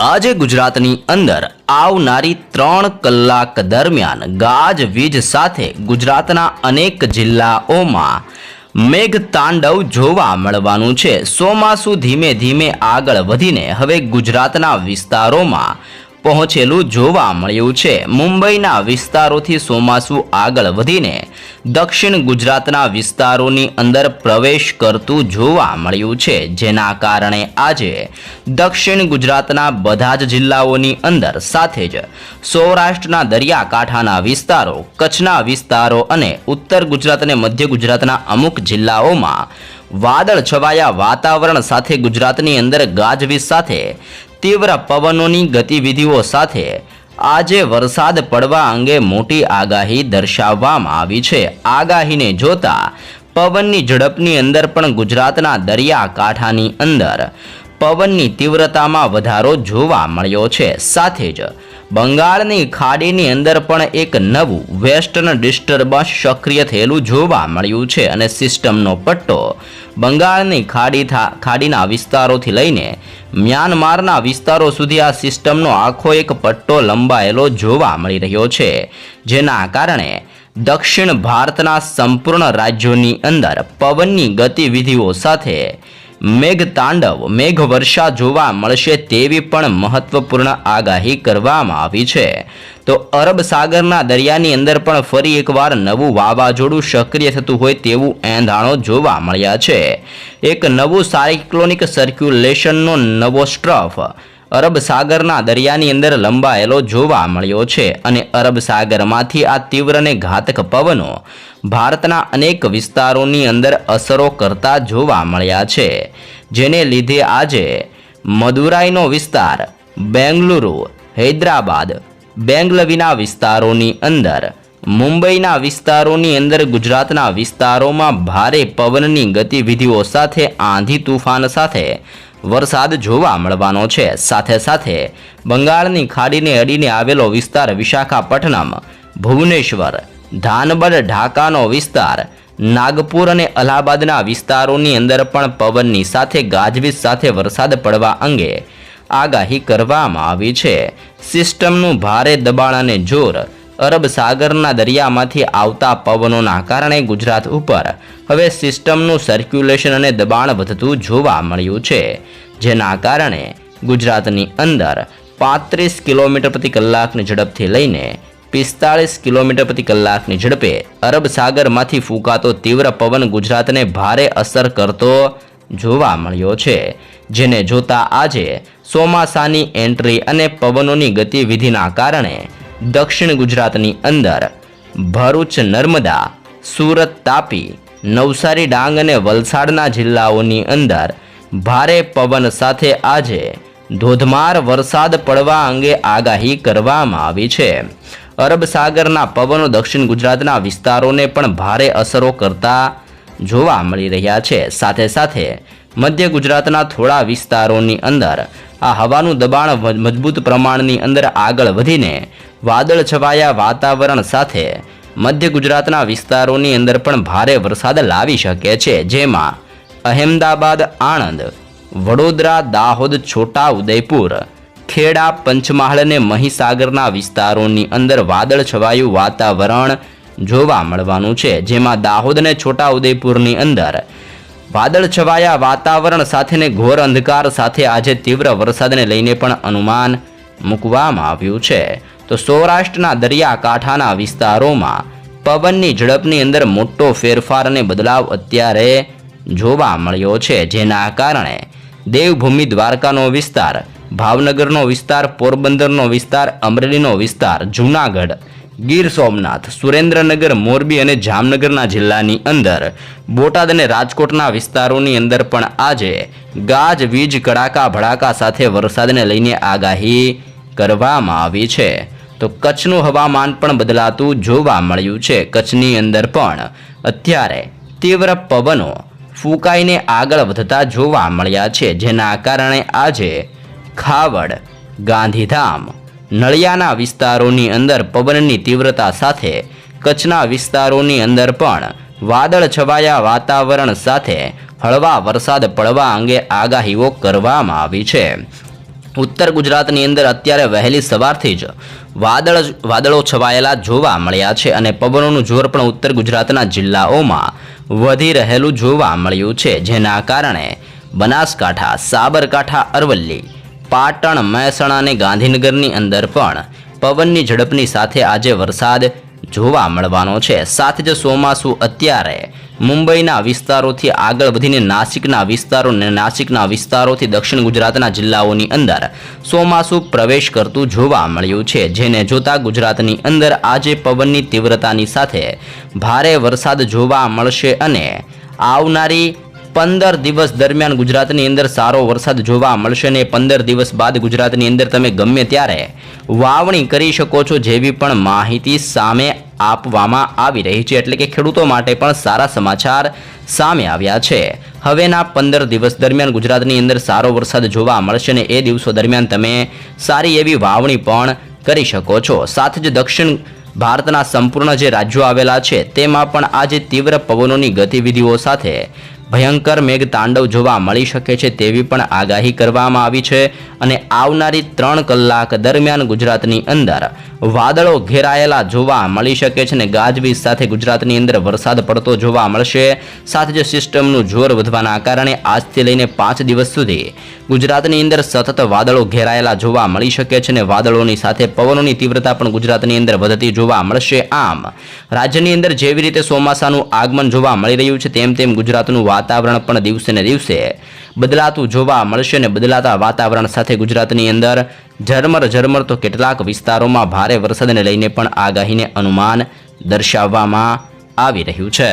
આજે ગુજરાતની અંદર આવનારી ત્રણ કલાક દરમિયાન ગાજવીજ સાથે ગુજરાતના અનેક જિલ્લાઓમાં મેઘ તાંડવ જોવા મળવાનું છે. ચોમાસું ધીમે ધીમે આગળ વધીને હવે ગુજરાતના વિસ્તારોમાં પહોંચેલું જોવા મળ્યું છે. મુંબઈના વિસ્તારોથી ચોમાસું આગળ વધીને દક્ષિણ ગુજરાતના વિસ્તારોની અંદર પ્રવેશ કરતું જોવા મળ્યું છે. જેના કારણે આજે દક્ષિણ ગુજરાતના બધા જ જિલ્લાઓની અંદર સાથે જ સૌરાષ્ટ્રના દરિયાકાંઠાના વિસ્તારો, કચ્છના વિસ્તારો અને ઉત્તર ગુજરાત અને મધ્ય ગુજરાતના અમુક જિલ્લાઓમાં વાદળ છવાયા વાતાવરણ સાથે ગુજરાતની અંદર ગાજવીજ સાથે તીવ્ર પવનોની ગતિવિધિઓ સાથે આજે વરસાદ પડવા અંગે મોટી આગાહી દર્શાવવામાં આવી છે. આગાહીને જોતા પવનની ઝડપની અંદર પણ ગુજરાતના દરિયાકાંઠાની અંદર પવનની તીવ્રતામાં વધારો જોવા મળ્યો છે. સાથે જ બંગાળની ખાડીની અંદર પણ એક નવું વેસ્ટર્ન ડિસ્ટર્બન્સ સક્રિય થયેલું જોવા મળ્યું છે અને સિસ્ટમનો પટ્ટો બંગાળની ખાડી ખાડીના વિસ્તારોથી લઈને મ્યાનમારના વિસ્તારો સુધી આ સિસ્ટમનો આખો એક પટ્ટો લંબાયેલો જોવા મળી રહ્યો છે, જેના કારણે દક્ષિણ ભારતના સંપૂર્ણ રાજ્યોની અંદર પવનની ગતિવિધિઓ સાથે મેઘ તાંડવ મેઘ જોવા મળશે તેવી પણ મહત્વપૂર્ણ આગાહી કરવામાં આવી છે. તો અરબ સાગરના દરિયાની અંદર પણ ફરી એકવાર નવું વાવાઝોડું સક્રિય થતું હોય તેવું એંધાણો જોવા મળ્યા છે. એક નવું સાયક્લોનિક સર્ક્યુલેશનનો નવો સ્ટ્રફ અરબ સાગરના દરિયાની અંદર લંબાયેલો જોવા મળ્યો છે અને અરબ સાગરમાંથી આ તીવ્ર અને ઘાતક પવનો ભારતના અનેક વિસ્તારોની અંદર અસરો કરતા જોવા મળ્યા છે. જેને લીધે આજે મદુરાઈનો વિસ્તાર, બેંગલુરુ, હૈદરાબાદ, બેંગલવીના વિસ્તારોની અંદર, મુંબઈના વિસ્તારોની અંદર, ગુજરાતના વિસ્તારોમાં ભારે પવનની ગતિવિધિઓ સાથે આંધી તુફાન સાથે વરસાદ જોવા મળવાનો છે. સાથે સાથે બંગાળની ખાડીને અડીને આવેલો વિસ્તાર વિશાખાપટ્ટનમ, ભુવનેશ્વર ધાનબડ ઢાકાનો વિસ્તાર, નાગપુર અને અલ્હાબાદના વિસ્તારોની અંદર પણ પવનની સાથે ગાજવીજ સાથે વરસાદ પડવા અંગે આગાહી કરવામાં આવી છે. સિસ્ટમનું ભારે દબાણ અને જોર અરબ સાગરના દરિયામાંથી આવતા પવનોના કારણે ગુજરાત ઉપર હવે સિસ્ટમનું સર્ક્યુલેશન અને દબાણ વધતું જોવા મળ્યું છે. જેના કારણે ગુજરાતની અંદર પાંત્રીસ કિલોમીટર પ્રતિ કલાકની ઝડપથી લઈને પિસ્તાળીસ કિલોમીટર પ્રતિ કલાકની ઝડપે અરબ સાગરમાંથી ફૂંકાતો તીવ્ર પવન ગુજરાતને ભારે અસર કરતો જોવા મળ્યો છે. જેને જોતા આજે ચોમાસાની એન્ટ્રી અને પવનોની ગતિવિધિના કારણે દક્ષિણ ગુજરાતની અંદર ભરૂચ, નર્મદા, સુરત તાપી, નવસારી, ડાંગ અને વલસાડના જિલ્લાઓની અંદર ભારે પવન સાથે આજે ધોધમાર વરસાદ પડવા અંગે આગાહી કરવામાં આવી છે. અરબ સાગરના પવનો દક્ષિણ ગુજરાતના વિસ્તારોને પણ ભારે અસરો કરતા જોવા મળી રહ્યા છે. સાથે સાથે મધ્ય ગુજરાતના થોડા વિસ્તારોની અંદર આ હવાનું દબાણ મજબૂત પ્રમાણની અંદર આગળ વધીને વાદળ છવાયા વાતાવરણ સાથે મધ્ય ગુજરાતના વિસ્તારોની અંદર પણ ભારે વરસાદ લાવી શકે છે. જેમાં અહેમદાબાદ, આણંદ, વડોદરા, દાહોદ, છોટા, ઉદયપુર ખેડા, પંચમહાલ અને મહીસાગરના વિસ્તારોની અંદર વાદળ છવાયું વાતાવરણ જોવા મળવાનું છે, જેમાં દાહોદ અને છોટા ઉદયપુરની અંદર વાદળ છવાયા વાતાવરણ સાથેને ઘોર અંધકાર સાથે આજે તીવ્ર વરસાદને લઈને પણ અનુમાન મૂકવામાં આવ્યું છે. તો સૌરાષ્ટ્રના દરિયાકાંઠાના વિસ્તારોમાં પવનની ઝડપની અંદર મોટો ફેરફાર અને બદલાવ અત્યારે જોવા મળ્યો છે, જેના કારણે દેવભૂમિ દ્વારકાનો વિસ્તાર ભાવનગરનો વિસ્તાર, પોરબંદરનો વિસ્તાર, અમરેલીનો વિસ્તાર, જૂનાગઢ. ગીર સોમનાથ, સુરેન્દ્રનગર, મોરબી અને જામનગરના જિલ્લાની અંદર. બોટાદ અને રાજકોટના વિસ્તારોની અંદર પણ આજે ગાજ, વીજ, કડાકા, ભડાકા સાથે વરસાદને લઈને આગાહી કરવામાં આવી છે. તો કચ્છનું હવામાન પણ બદલાતું જોવા મળ્યું છે. કચ્છની અંદર પણ અત્યારે તીવ્ર પવનો ફૂંકાઈને આગળ વધતા જોવા મળ્યા છે. જેના કારણે આજે ખાવડ, ગાંધીધામ, નળિયાના વિસ્તારોની અંદર પવનની તીવ્રતા સાથે, કચ્છના વિસ્તારોની અંદર પણ વાદળ છવાયા વાતાવરણ સાથે હળવા વરસાદ પડવા અંગે આગાહીઓ કરવામાં આવી છે. ઉત્તર ગુજરાતની અંદર અત્યારે વહેલી સવારથી જ વાદળ વાદળો છવાયેલા જોવા મળ્યા છે અને પવનોનું જોર પણ ઉત્તર ગુજરાતના જિલ્લાઓમાં વધી રહેલું જોવા મળ્યું છે, જેના કારણે બનાસકાંઠા, સાબરકાંઠા, અરવલ્લી પાટણ મહેસાણા અને ગાંધીનગરની અંદર પણ પવનની ઝડપની સાથે આજે વરસાદ જોવા મળવાનો છે. સાથે જ ચોમાસું અત્યારે મુંબઈના વિસ્તારોથી આગળ વધીને નાસિકના વિસ્તારો અને નાસિકના વિસ્તારોથી દક્ષિણ ગુજરાતના જિલ્લાઓની અંદર ચોમાસું પ્રવેશ કરતું જોવા મળ્યું છે. જેને જોતા ગુજરાતની અંદર આજે પવનની તીવ્રતાની સાથે ભારે વરસાદ જોવા મળશે અને આવનારી પંદર દિવસ દરમિયાન ગુજરાતની અંદર સારો વરસાદ જોવા મળશે અને પંદર દિવસ બાદ ગુજરાતની અંદર તમે ગમે ત્યારે વાવણી કરી શકો છો જેવી પણ માહિતી સામે આપવામાં આવી રહી છે. એટલે કે ખેડૂતો માટે પણ સારા સમાચાર સામે આવ્યા છે. હવેના પંદર દિવસ દરમિયાન ગુજરાતની અંદર સારો વરસાદ જોવા મળશે ને એ દિવસો દરમિયાન તમે સારી એવી વાવણી પણ કરી શકો છો. સાથે જ દક્ષિણ ભારતના સંપૂર્ણ જે રાજ્યો આવેલા છે તેમાં પણ આજે તીવ્ર પવનોની ગતિવિધિઓ સાથે ભયંકર મેઘ તાંડવ જોવા મળી શકે છે તેવી પણ આગાહી કરવામાં આવી છે અને આવનારી ત્રણ કલાક દરમિયાન ગુજરાતની અંદર વાદળો ઘેરાયેલા જોવા મળી શકે છે અને ગાજવીજ સાથે ગુજરાતની અંદર વરસાદ પડતો જોવા મળશે. સાથે જ સિસ્ટમનું જોર વધવાના કારણે આજથી લઈને પાંચ દિવસ સુધી ગુજરાતની અંદર સતત વાદળો ઘેરાયેલા જોવા મળી શકે છે અને વાદળોની સાથે પવનોની તીવ્રતા પણ ગુજરાતની અંદર વધતી જોવા મળશે. આમ રાજ્યની અંદર જેવી રીતે ચોમાસાનું આગમન જોવા મળી રહ્યું છે, તેમ તેમ ગુજરાતનું વાતાવરણ પણ દિવસે ને દિવસે બદલાતું જોવા મળશે અને બદલાતા વાતાવરણ સાથે ગુજરાતની અંદર ઝરમર ઝરમર તો કેટલાક વિસ્તારોમાં ભારે વરસાદને લઈને પણ આગાહીને અનુમાન દર્શાવવામાં આવી રહ્યું છે.